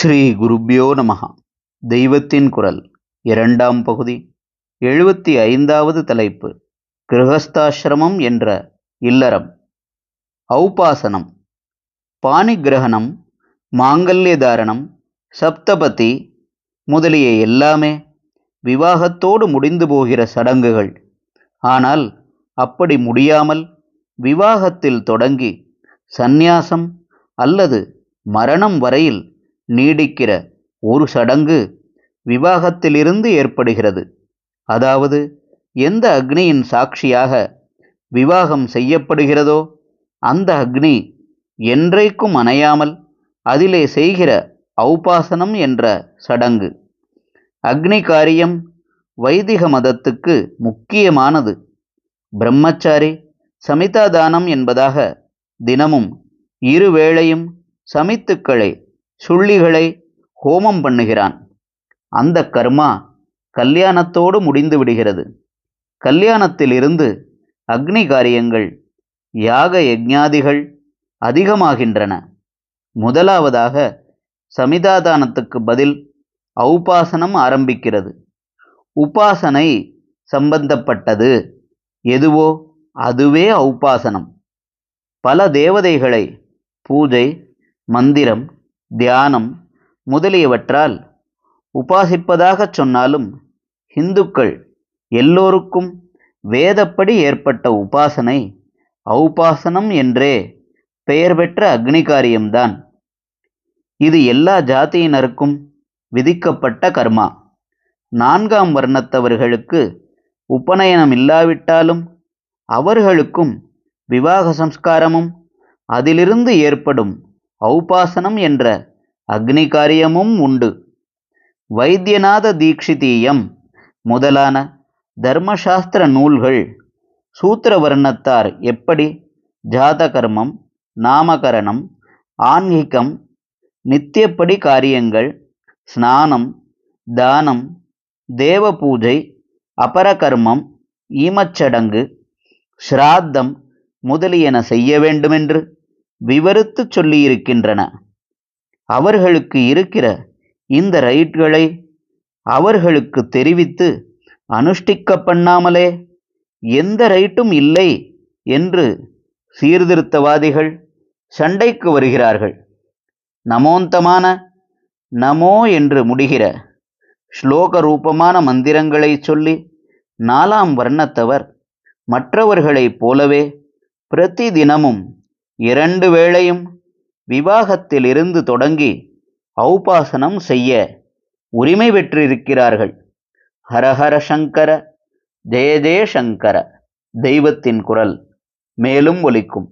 ஸ்ரீ குருப்யோ நமகா தெய்வத்தின் குரல் இரண்டாம் பகுதி. எழுபத்தி ஐந்தாவது தலைப்பு கிரகஸ்தாசிரமம் என்ற இல்லறம். ஔபாசனம் பாணிகிரகணம் மாங்கல்ய தாரணம் சப்தபதி முதலிய எல்லாமே விவாகத்தோடு முடிந்து போகிற சடங்குகள். ஆனால் அப்படி முடியாமல் விவாகத்தில் தொடங்கி சந்நியாசம் அல்லது மரணம் வரையில் நீடிக்கிற ஒரு சடங்கு விவாகத்திலிருந்து ஏற்படுகிறது. அதாவது எந்த அக்னியின் சாட்சியாக விவாகம் செய்யப்படுகிறதோ அந்த அக்னி என்றைக்கும் அணையாமல் அதிலே செய்கிற ஔபாசனம் என்ற சடங்கு. அக்னி காரியம் வைதிக மதத்துக்கு முக்கியமானது. பிரம்மச்சாரி சமிதாதானம் என்பதாக தினமும் இருவேளையும் சமித்துக்களை சுள்ளிகளை ஹோமம் பண்ணுகிறான். அந்த கர்மா கல்யாணத்தோடு முடிந்து விடுகிறது. கல்யாணத்திலிருந்து அக்னி காரியங்கள் யாக யஜ்ஞாதிகள் அதிகமாகின்றன. முதலாவதாக சமிதாதானத்துக்கு பதில் ஔபாசனம் ஆரம்பிக்கிறது. உபாசனை சம்பந்தப்பட்டது. எதுவோ அதுவே ஔபாசனம். பல தேவதைகளை பூஜை மந்திரம் தியானம் முதலியவற்றால் உபாசிப்பதாகச் சொன்னாலும் இந்துக்கள் எல்லோருக்கும் வேதப்படி ஏற்பட்ட உபாசனை ஔபாசனம் என்றே பெயர் பெற்ற அக்னி காரியம்தான் இது எல்லா ஜாதியினருக்கும் விதிக்கப்பட்ட கர்மா. நான்காம் வர்ணத்தவர்களுக்கு உபநயனம் இல்லாவிட்டாலும் அவர்களுக்கும் விவாக சம்ஸ்காரமும் அதிலிருந்து ஏற்படும் ஔபாசனம் என்ற அக்னி காரியமும் உண்டு. வைத்தியநாத தீக்ஷிதீயம் முதலான தர்மசாஸ்திர நூல்கள் சூத்திரவர்ணத்தார் எப்படி? ஜாதகர்மம் நாமகரணம் ஆன்மீகம் நித்தியப்படி காரியங்கள் ஸ்நானம் தானம் தேவ பூஜை அபரகர்மம் ஈமச்சடங்கு ஸ்ராத்தம் முதலியன செய்ய வேண்டுமென்று. விவரித்து சொல்லியிருக்கின்றன. அவர்களுக்கு இருக்கிற இந்த ரைட்களை அவர்களுக்கு தெரிவித்து அனுஷ்டிக்க பண்ணாமலே எந்த ரைட்டும் இல்லை என்று சீர்திருத்தவாதிகள் சண்டைக்கு வருகிறார்கள். நமோந்தமான நமோ என்று முடிகிற ஸ்லோக ரூபமான மந்திரங்களை சொல்லி நாலாம் வர்ணத்தவர் மற்றவர்களைப் போலவே பிரதி தினமும் இரண்டு வேளையும் விவாகத்திலிருந்து தொடங்கி ஔபாசனம் செய்ய உரிமை பெற்றிருக்கிறார்கள். ஹரஹர சங்கர ஜெய ஜெய சங்கர தெய்வத்தின் குரல் மேலும் ஒலிக்கும்.